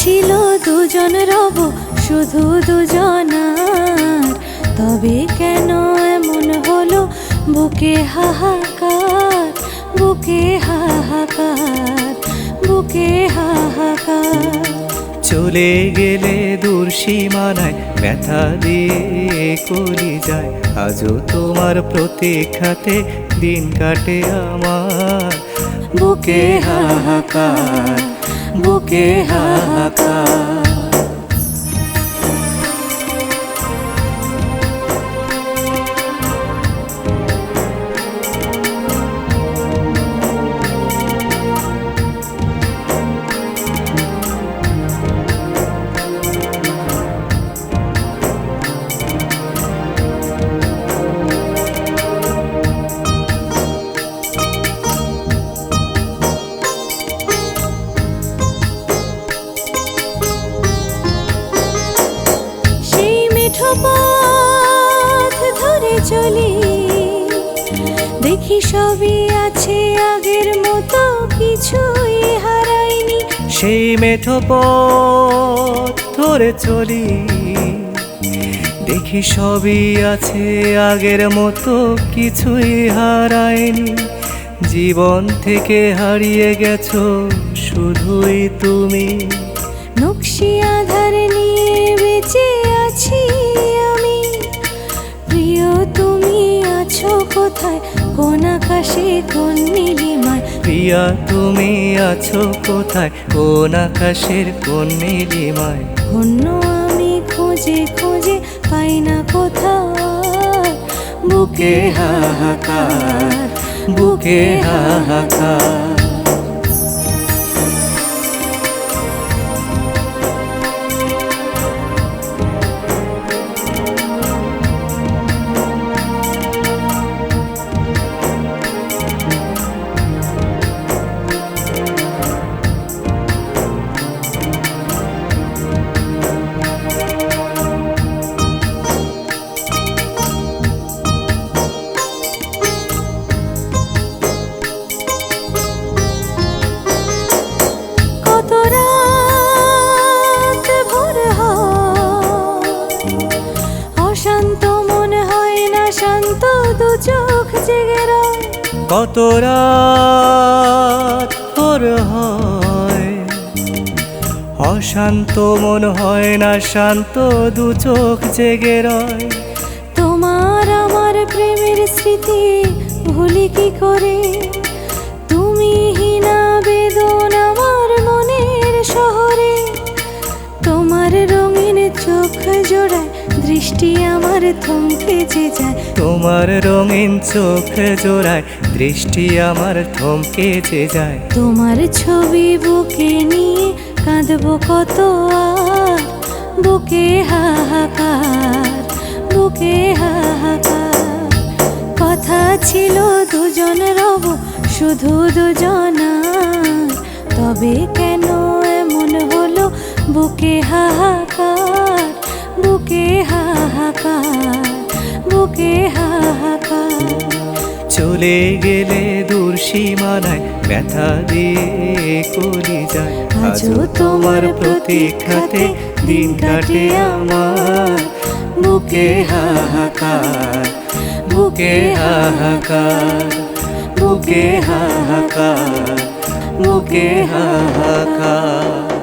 ছিল দুজন রব শুধু দুজনার। তবে কেন এমন হলো? বুকে হাহাকার বুকে হাহাকার বুকে হাহাকার। চলে গেলে দূর সীমানায় ব্যথা দিয়ে কলি যায়। আজও তোমার প্রতীক্ষাতে দিন কাটে আমার। বুকে হাহাকার। বুকে হাহাকার চলি। দেখি সবই আছে আগের মতো কিছুই হারাইনি সেই মেঠো পথ ধরে চলি। দেখি সবই আছে আগের মতো কিছুই হারায়নি। জীবন থেকে হারিয়ে গেছো শুধুই তুমি। নকশি আধার নিয়ে বেঁচে আছি কোথায় কোন আকাশে কোন নীলিমায়। প্রিয়া তুমি আছো কোথায়? কোন আকাশের কোন নীলিমায়? অন্য আমি খুঁজে খুঁজে পাই না কোথাও। বুকে হাহাকার বুকে হাহাকার। কত রাত হয়। অশান্ত মন হয় না, শান্ত দু চোখ জেগে রয়। তোমার আমার প্রেমের স্মৃতি ভুলি কি করে? দৃষ্টি আমার থমকে যে যায়। তোমার রঙিন চোখ জোড়ায় দৃষ্টি আমার থমকে যে যায়। তোমার ছবি বুকে নিয়ে কাঁদবো কত আর। বুকে হাহাকার বুকে হাহাকার। কথা ছিল দুজন রব শুধু দুজনার তবে কেন এমন হলো? বুকে হাহাকার। হাহাকার বুকে হাহাকার। চলে গেলে দূর সীমানায় ব্যথা দিয়ে কলি যায়। আজও তোমার প্রতীক্ষাতে দিন কাটে আমার। বুকে হাহাকার বুকে হাহাকার বুকে হাহাকার বুকে হাহাকার।